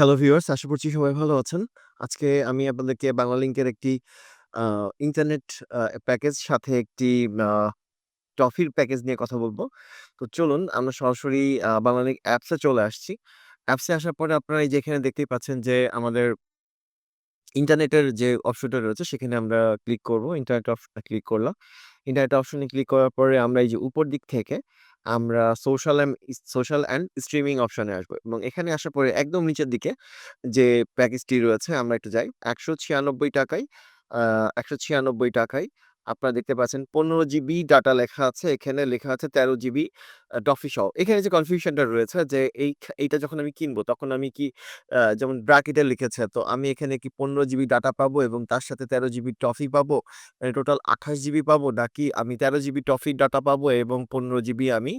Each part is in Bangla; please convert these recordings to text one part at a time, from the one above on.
হ্যালো ভিউয়ার্স আশা করছি সবাই ভালো আছেন। আজকে আমি আপনাদেরকে বাংলালিংকের একটি ইন্টারনেট প্যাকেজ সাথে একটি টফির প্যাকেজ নিয়ে কথা বলব তো চলুন, আমরা সরাসরি, আ, বাংলালিংক অ্যাপসে চলে আসছি। অ্যাপসে আসার পরে আপনারা এই যে এখানে দেখতেই পাচ্ছেন যে আমাদের ইন্টারনেটের যে অপশনটা রয়েছে, সেখানে আমরা ক্লিক করব। ইন্টারনেট অপশনে ক্লিক করলাম। ইন্টারনেট অপশনে ক্লিক করার পরে আমরা এই যে উপর দিক থেকে আমরা social and social and streaming অপশনে আসব এবং এখানে আসার পরে একদম নিচের দিকে যে প্যাকেজটি রয়েছে, আমরা একটু যাই। একশো ছিয়ানব্বই টাকায় একশো ছিয়ানব্বই টাকায় আপনারা দেখতে পাচ্ছেন ১৫ জিবি ডাটা লেখা আছে। এখানে লেখা আছে ১৩ জিবি ডফি সহ। এখানে যে কনফিউশনটা রয়েছে যে এই এইটা যখন আমি কিনবো তখন আমি কি যেমন ব্র্যাকেটে লিখেছে, তো আমি এখানে কি ১৫ জিবি ডাটা পাবো এবং তার সাথে ১৩ জিবি টফি পাবো? মানে টোটাল ২৮ জিবি পাবো নাকি আমি ১৩ জিবি টফি ডাটা পাবো এবং ১৫ জিবি আমি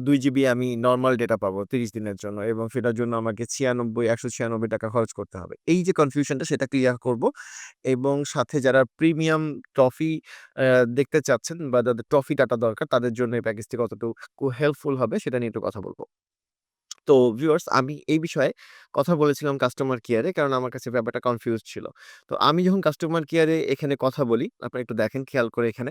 ২ জিবি আমি নর্মাল ডেটা পাবো ৩০ দিনের জন্য এবং সেটার জন্য আমাকে ৯৬ ৳১৯৬ টাকা খরচ করতে হবে। এই যে কনফিউশনটা সেটা ক্লিয়ার করব এবং সাথে যারা প্রিমিয়াম ট্রফি দেখতে চাচ্ছেন বা যাদের ট্রফি ডাটা দরকার তাদের জন্য এই প্যাকেজটি কতটুকু হেল্পফুল হবে সেটা নিয়ে একটু কথা বলব। তো ভিউয়ার্স আমি এই বিষয়ে কথা বলেছিলাম কাস্টমার কেয়ারে কারণ আমার কাছে ব্যাপারটা কনফিউজ ছিল। তো আমি যখন কাস্টমার কেয়ারে এখানে কথা বলি, আপনারা একটু দেখেন খেয়াল করে এখানে।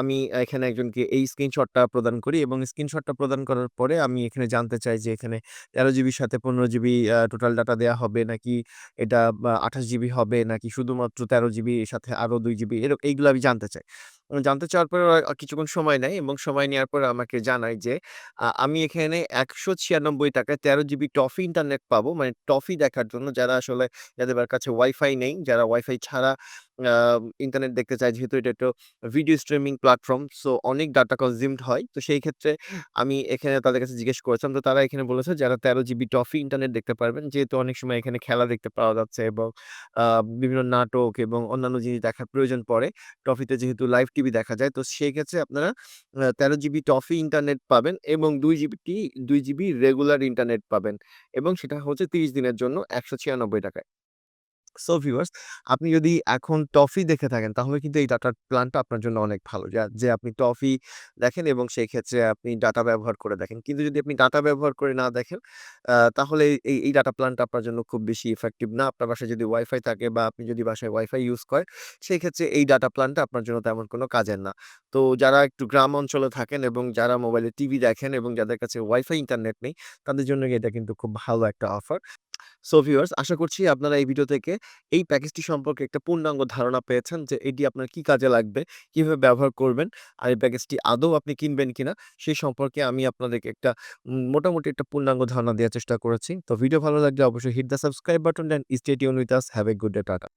আমি এখানে একজনকে এই স্ক্রিনশটটা প্রদান করি এবং স্ক্রিনশটটা প্রদান করার পরে আমি এখানে জানতে চাই যে এখানে ১৩ জিবির সাথে ১৫ জিবি টোটাল ডাটা দেওয়া হবে নাকি এটা আঠাশ জিবি হবে নাকি শুধুমাত্র ১৩ জিবি সাথে আরও দুই জিবি এরকম এইগুলো আমি জানতে চাই। জানতে চাওয়ার পরে কিছুক্ষণ সময় নেয় এবং সময় নেওয়ার পরে আমাকে জানায় যে আমি এখানে ৳১৯৬ টাকায় ১৩ জিবি টফি ইন্টারনেট পাবো। মানে টফি দেখার জন্য যারা আসলে যাদের কাছে ওয়াইফাই নেই, যারা ওয়াইফাই ছাড়া ইন্টারনেট দেখতে চাই, যেহেতু এটা একটু ভিডিও স্ট্রিমিং প্ল্যাটফর্ম সো অনেক ডাটা কনজিউমড হয়। তো সেই ক্ষেত্রে আমি এখানে তাদের কাছে জিজ্ঞেস করেছিলাম। তো তারা এখানে বলেছে যারা ১৩ জিবি টফি ইন্টারনেট দেখতে পারবেন। যেহেতু অনেক সময় এখানে খেলা দেখতে পাওয়া যাচ্ছে এবং বিভিন্ন নাটক এবং অন্যান্য জিনিস দেখার প্রয়োজন পড়ে। টফিতে যেহেতু লাইভ টিভি দেখা যায়। তো সেই ক্ষেত্রে আপনারা তেরো জিবি টফি ইন্টারনেট পাবেন এবং ২ জিবিটি দুই জিবি রেগুলার ইন্টারনেট পাবেন এবং সেটা হচ্ছে ৩০ দিনের জন্য ৳১৯৬ টাকায়। সো ভিউয়ার্স আপনি যদি এখন টফি দেখে থাকেন, তাহলে কিন্তু এই ডাটার প্ল্যানটা আপনার জন্য অনেক ভালো। যা আপনি টফি দেখেন এবং সেই ক্ষেত্রে আপনি ডাটা ব্যবহার করে দেখেন। কিন্তু যদি আপনি ডাটা ব্যবহার করে না দেখেন তাহলে এই এই ডাটা প্ল্যানটা আপনার জন্য খুব বেশি ইফেক্টিভ না। আপনার বাসায় যদি ওয়াইফাই থাকে বা আপনি যদি বাসায় ওয়াইফাই ইউজ করেন, সেই ক্ষেত্রে এই ডাটা প্ল্যানটা আপনার জন্য তেমন কোনো কাজের না। তো যারা একটু গ্রাম অঞ্চলে থাকেন এবং যারা মোবাইলে টিভি দেখেন এবং যাদের কাছে ওয়াইফাই ইন্টারনেট নেই, তাদের জন্য এটা কিন্তু খুব ভালো একটা অফার। সো ভিউয়ার্স আশা করছি আপনারা এই ভিডিও থেকে এই প্যাকেজটি সম্পর্কে একটা পূর্ণাঙ্গ ধারণা পেয়েছেন যে এটি আপনার কি কাজে লাগবে, কীভাবে ব্যবহার করবেন আর এই প্যাকেজটি আদৌ আপনি কিনবেন কিনা সেই সম্পর্কে আমি আপনাদেরকে একটা মোটামুটি একটা পূর্ণাঙ্গ ধারণা দেওয়ার চেষ্টা করেছি। তো ভিডিও ভালো লাগলে অবশ্যই hit the subscribe button and stay with us. Have a good day tata.